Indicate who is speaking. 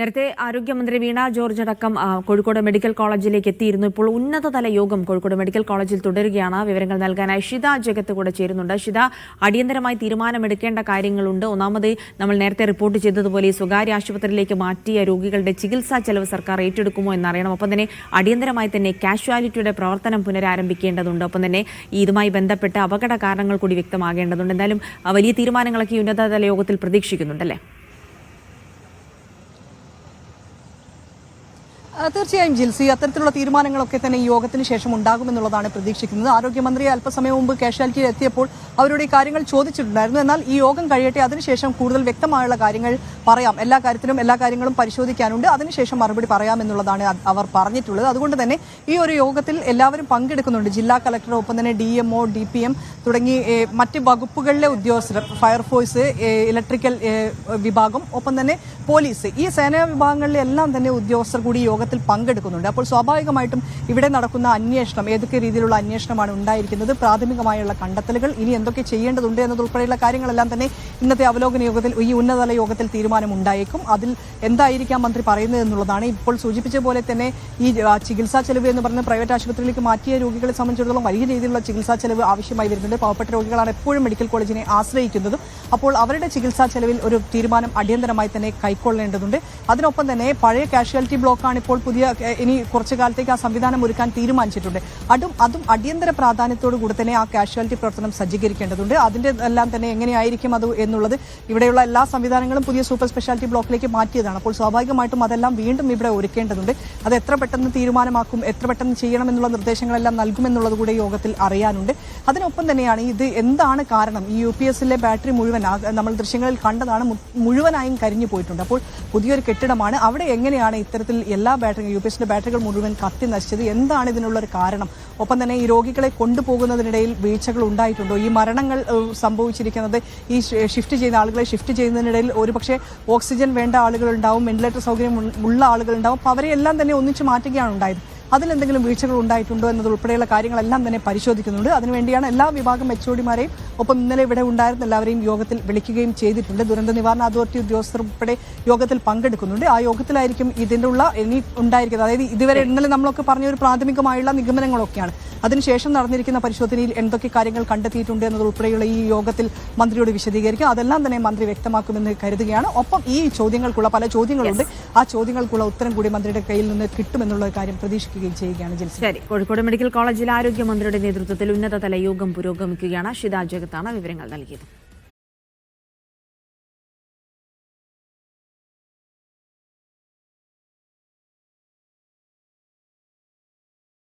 Speaker 1: നേരത്തെ ആരോഗ്യമന്ത്രി വീണ ജോർജ് അടക്കം കോഴിക്കോട് മെഡിക്കൽ കോളേജിലേക്ക് എത്തിയിരുന്നു. ഇപ്പോൾ ഉന്നതതല യോഗം കോഴിക്കോട് മെഡിക്കൽ കോളേജിൽ തുടരുകയാണ്. വിവരങ്ങൾ നൽകാനായി ഷിത ജഗത്ത് കൂടെ ചേരുന്നുണ്ട്. ഷിത അടിയന്തരമായി തീരുമാനമെടുക്കേണ്ട കാര്യങ്ങളുണ്ട്. ഒന്നാമത് നമ്മൾ നേരത്തെ റിപ്പോർട്ട് ചെയ്തതുപോലെ സ്വകാര്യ ആശുപത്രിയിലേക്ക് മാറ്റിയ രോഗികളുടെ ചികിത്സാ ചെലവ് സർക്കാർ ഏറ്റെടുക്കുമോ എന്നറിയണം. ഒപ്പം തന്നെ അടിയന്തരമായി തന്നെ കാഷ്വാലിറ്റിയുടെ പ്രവർത്തനം പുനരാരംഭിക്കേണ്ടതുണ്ട്. ഒപ്പം തന്നെ ഇതുമായി ബന്ധപ്പെട്ട അപകട കാരണങ്ങൾ കൂടി വ്യക്തമാകേണ്ടതുണ്ട്. എന്തായാലും വലിയ തീരുമാനങ്ങളൊക്കെ ഉന്നതതല യോഗത്തിൽ പ്രതീക്ഷിക്കുന്നുണ്ടല്ലേ?
Speaker 2: തീർച്ചയായും ജിൽസി അത്തരത്തിലുള്ള തീരുമാനങ്ങളൊക്കെ തന്നെ ഈ യോഗത്തിന് ശേഷം ഉണ്ടാകുമെന്നുള്ളതാണ് പ്രതീക്ഷിക്കുന്നത്. ആരോഗ്യമന്ത്രി അല്പസമയം മുമ്പ് കാഷ്വാലിറ്റിയിൽ എത്തിയപ്പോൾ അവരുടെ ഈ കാര്യങ്ങൾ ചോദിച്ചിട്ടുണ്ടായിരുന്നു. എന്നാൽ ഈ യോഗം കഴിയട്ടെ അതിനുശേഷം കൂടുതൽ വ്യക്തമായുള്ള കാര്യങ്ങൾ പറയാം. എല്ലാ കാര്യത്തിലും എല്ലാ കാര്യങ്ങളും പരിശോധിക്കാനുണ്ട്. അതിനുശേഷം മറുപടി പറയാമെന്നുള്ളതാണ് അവർ പറഞ്ഞിട്ടുള്ളത്. അതുകൊണ്ട് തന്നെ ഈ ഒരു യോഗത്തിൽ എല്ലാവരും പങ്കെടുക്കുന്നുണ്ട്. ജില്ലാ കളക്ടർ ഒപ്പം തന്നെ D MO D P M തുടങ്ങി മറ്റ് വകുപ്പുകളിലെ ഉദ്യോഗസ്ഥർ ഫയർഫോഴ്സ് ഇലക്ട്രിക്കൽ വിഭാഗം ഒപ്പം തന്നെ പോലീസ് ഈ സേനാ വിഭാഗങ്ങളിലെല്ലാം തന്നെ ഉദ്യോഗസ്ഥർ കൂടി ഈ യോഗത്തിൽ പങ്കെടുക്കുന്നുണ്ട്. അപ്പോൾ സ്വാഭാവികമായിട്ടും ഇവിടെ നടക്കുന്ന അന്വേഷണം ഏതൊക്കെ രീതിയിലുള്ള അന്വേഷണമാണ് ഉണ്ടായിരിക്കുന്നത് പ്രാഥമികമായുള്ള കണ്ടെത്തലുകൾ ഇനി എന്തൊക്കെ ചെയ്യേണ്ടതുണ്ട് എന്നതുൾപ്പെടെയുള്ള കാര്യങ്ങളെല്ലാം തന്നെ ഇന്നത്തെ അവലോകന യോഗത്തിൽ ഈ ഉന്നതതല യോഗത്തിൽ തീരുമാനം ഉണ്ടായേക്കും അതിൽ എന്തായിരിക്കാം മന്ത്രി പറയുന്നത് എന്നുള്ളതാണ്. ഇപ്പോൾ സൂചിപ്പിച്ച പോലെ തന്നെ ഈ ചികിത്സാ ചെലവ് എന്ന് പറഞ്ഞ പ്രൈവറ്റ് ആശുപത്രിയിലേക്ക് മാറ്റിയ രോഗികളെ സംബന്ധിച്ചിടത്തോളം വലിയ രീതിയിലുള്ള ചികിത്സാ ചെലവ് ആവശ്യമായി വരുന്നുണ്ട്. പാവപ്പെട്ട രോഗികളാണ് എപ്പോഴും മെഡിക്കൽ കോളേജിനെ ആശ്രയിക്കുന്നതും. അപ്പോൾ അവരുടെ ചികിത്സാ ചെലവിൽ ഒരു തീരുമാനം അടിയന്തരമായി തന്നെ കൈക്കൊള്ളേണ്ടതുണ്ട്. അതിനൊപ്പം തന്നെ പഴയ കാഷ്വാലിറ്റി ബ്ലോക്കാണ് ഇപ്പോൾ പുതിയ ഇനി കുറച്ചു കാലത്തേക്ക് ആ സംവിധാനം ഒരുക്കാൻ തീരുമാനിച്ചിട്ടുണ്ട്. അതും അതും അടിയന്തര പ്രാധാന്യത്തോടു കൂടി തന്നെ ആ കാഷ്വാലിറ്റി പ്രവർത്തനം സജ്ജീകരിക്കേണ്ടതുണ്ട്. അതിന്റെ എല്ലാം തന്നെ എങ്ങനെയായിരിക്കും അത് എന്നുള്ളത് ഇവിടെയുള്ള എല്ലാ സംവിധാനങ്ങളും പുതിയ സൂപ്പർ സ്പെഷ്യാലിറ്റി ബ്ലോക്കിലേക്ക് മാറ്റിയതാണ്. അപ്പോൾ സ്വാഭാവികമായിട്ടും അതെല്ലാം വീണ്ടും ഇവിടെ ഒരുക്കേണ്ടതുണ്ട്. അത് എത്ര പെട്ടെന്ന് തീരുമാനമാക്കും എത്ര പെട്ടെന്ന് ചെയ്യണം എന്നുള്ള നിർദ്ദേശങ്ങളെല്ലാം നൽകുമെന്നുള്ളത് കൂടെ യോഗത്തിൽ അറിയാനുണ്ട്. അതിനൊപ്പം തന്നെയാണ് ഇത് എന്താണ് കാരണം? ഈ യു പി എസിലെ ബാറ്ററി മുഴുവൻ നമ്മൾ ദൃശ്യങ്ങളിൽ കണ്ടതാണ് മുഴുവനായും കരിഞ്ഞു പോയിട്ടുണ്ട്. അപ്പോൾ പുതിയൊരു കെട്ടിടമാണ്. അവിടെ എങ്ങനെയാണ് ഇത്തരത്തിൽ എല്ലാ ബാറ്ററി യു പി എസിന്റെ ബാറ്ററികൾ മുഴുവൻ കത്തി നശിച്ചത് എന്താണ് ഇതിനുള്ള ഒരു കാരണം? ഒപ്പം തന്നെ ഈ രോഗികളെ കൊണ്ടുപോകുന്നതിനിടയിൽ വീഴ്ചകൾ ഉണ്ടായിട്ടുണ്ടോ? ഈ മരണങ്ങൾ സംഭവിച്ചിരിക്കുന്നത് ഈ ഷിഫ്റ്റ് ചെയ്യുന്ന ആളുകളെ ഷിഫ്റ്റ് ചെയ്യുന്നതിനിടയിൽ ഒരുപക്ഷെ ഓക്സിജൻ വേണ്ട ആളുകൾ ഉണ്ടാവും വെന്റിലേറ്റർ സൗകര്യം ഉള്ള ആളുകൾ ഉണ്ടാവും. അപ്പോൾ അവരെ എല്ലാം തന്നെ ഒന്നിച്ച് മാറ്റുകയാണ് ഉണ്ടായത്. അതിലെന്തെങ്കിലും വീഴ്ചകൾ ഉണ്ടായിട്ടുണ്ടോ എന്നതുൾപ്പെടെയുള്ള കാര്യങ്ങളെല്ലാം തന്നെ പരിശോധിക്കുന്നുണ്ട്. അതിനുവേണ്ടിയാണ് എല്ലാ വിഭാഗം എച്ച് ഒഡിമാരെയും ഒപ്പം ഇന്നലെ ഇവിടെ ഉണ്ടായിരുന്ന എല്ലാവരെയും യോഗത്തിൽ വിളിക്കുകയും ചെയ്തിട്ടുണ്ട്. ദുരന്ത നിവാരണ അതോറിറ്റി ഉദ്യോഗസ്ഥർ ഉൾപ്പെടെ യോഗത്തിൽ പങ്കെടുക്കുന്നുണ്ട്. ആ യോഗത്തിലായിരിക്കും ഇതിന്റെ ഉള്ള ഇനി ഉണ്ടായിരിക്കുന്നത്. അതായത് ഇതുവരെ ഇന്നലെ നമ്മളൊക്കെ പറഞ്ഞ ഒരു പ്രാഥമികമായുള്ള നിഗമനങ്ങളൊക്കെയാണ്. അതിനുശേഷം നടന്നിരിക്കുന്ന പരിശോധനയിൽ എന്തൊക്കെ കാര്യങ്ങൾ കണ്ടെത്തിയിട്ടുണ്ട് എന്നതുൾപ്പെടെയുള്ള ഈ യോഗത്തിൽ മന്ത്രിയോട് വിശദീകരിക്കും. അതെല്ലാം തന്നെ മന്ത്രി വ്യക്തമാക്കുമെന്ന് കരുതുകയാണ്. ഒപ്പം ഈ ചോദ്യങ്ങൾക്കുള്ള പല ചോദ്യങ്ങളുണ്ട്. ആ ചോദ്യങ്ങൾക്കുള്ള ഉത്തരം കൂടി മന്ത്രിയുടെ കയ്യിൽ നിന്ന് കിട്ടുമെന്നുള്ള കാര്യം പ്രതീക്ഷിക്കുകയും ചെയ്യുകയാണ്
Speaker 1: ശരി. കോഴിക്കോട് മെഡിക്കൽ കോളേജിൽ ആരോഗ്യമന്ത്രിയുടെ നേതൃത്വത്തിൽ ഉന്നതതല യോഗം പുരോഗമിക്കുകയാണ്. ഷിത ജഗത്താണ് വിവരങ്ങൾ നൽകിയത്.